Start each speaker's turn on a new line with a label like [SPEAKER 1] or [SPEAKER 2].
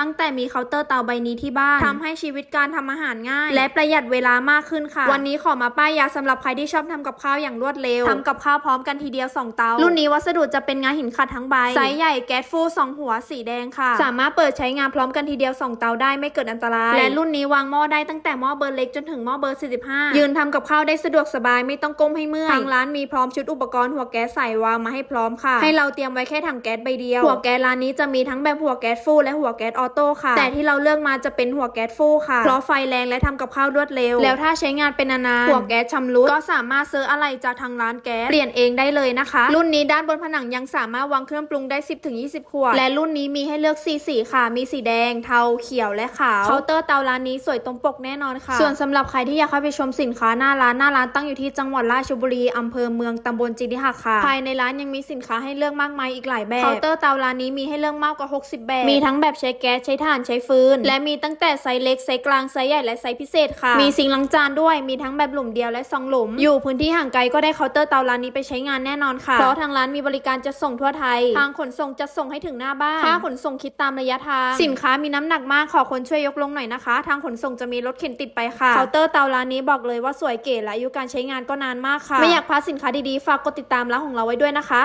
[SPEAKER 1] ตั้งแต่มีเคาน์เตอร์เตาใบนี้ที่บ้านทำให้ชีวิตการทำอาหารง่าย และประหยัดเวลามากขึ้นค่ะ วันนี้ขอมาป้ายยาสำหรับใครที่ชอบทำกับข้าวอย่างรวดเร็วทำกับข้าวพร้อมกันทีเดียว 2 เตา รุ่นนี้วัสดุจะเป็นงาหินขัดทั้งใบไซส์ใหญ่แก๊สฟูสองหัวสีแดงค่ะ สามารถเปิดใช้งานพร้อมกันทีเดียว 2 เตาได้ไม่เกิดอันตราย และรุ่นนี้วางหม้อได้ตั้งแต่หม้อเบอร์เล็กจนถึงหม้อเบอร์ 45 ยืนทำกับข้าวได้สะดวกสบายไม่ต้องก้มให้เมื่อยทางร้านมีพร้อมชุดอุปกรณ์หัวแก๊สใส่วางมาให้พร้อมค่ะ ให้เราเตรียมไว้แค่ถังแก๊สใบเดียวหัวแก๊สร้านนี้จะมีทั้งแบบหัวแก๊สฟูและหัวแก๊สออโต้ค่ะ แต่ที่เราเลือกมาจะเป็นหัวแก๊สฟูค่ะเพราะไฟแรงและทำกับข้าวรวดเร็ว แล้วถ้าใช้งานเป็นนานๆหัวแก๊สชำรุดก็สามารถซื้ออะไรจากทางร้านแก๊สเปลี่ยนเองได้เลยนะคะ รุ่นนี้ด้านบนผนังยังสามารถวางเครื่องปรุงได้ 10-20 ขวด และรุ่นนี้มีให้เลือกสีสีค่ะ มีสีแดง เทาเขียวและขาวเคาน์เตอร์เตาร้านนี้สวยตรงปกแน่นอนค่ะ ส่วนสำหรับใครที่อยากเข้าไปชมสินค้าหน้าร้านหน้าร้านตั้งอยู่ที่จังหวัดราชบุรีอำเภอเมืองตำบลจิริหักค่ะภายในร้านยังมีสินค้าให้เลือกมากมายอีกหลายแบบเคาน์เตอร์เตาร้านนี้มีให้เลือกมากกว่า 60 แบบมีทั้งแบบใช้แก๊สใช้ถ่านใช้ฟืน และมีตั้งแต่ไซส์เล็กไซส์กลางไซส์ใหญ่และไซส์พิเศษค่ะ มีซิงล้างจานด้วยมีทั้งแบบหลุมเดียวและสองหลุม อยู่พื้นที่ห่างไกลก็ได้เคาน์เตอร์เตาร้านนี้ไปใช้งานแน่นอนค่ะ เพราะทางร้านมีบริการจะส่งทั่วไทย ทางขนส่งจะส่งให้ถึงหน้าบ้านค่าขนส่งคิดตามระยะทาง สินค้ามีน้ำหนักมากขอคนช่วยยกลงหน่อยนะคะ ทางขนส่งจะมีรถเข็นติดไปค่ะเคาน์เตอร์เตาร้านนี้บอกเลยว่าสวยเก๋และอายุการใช้งานก็นานมากค่ะไม่อยากพลาดสินค้าดีๆฝากกดติดตามร้านของเราไว้ด้วยนะคะ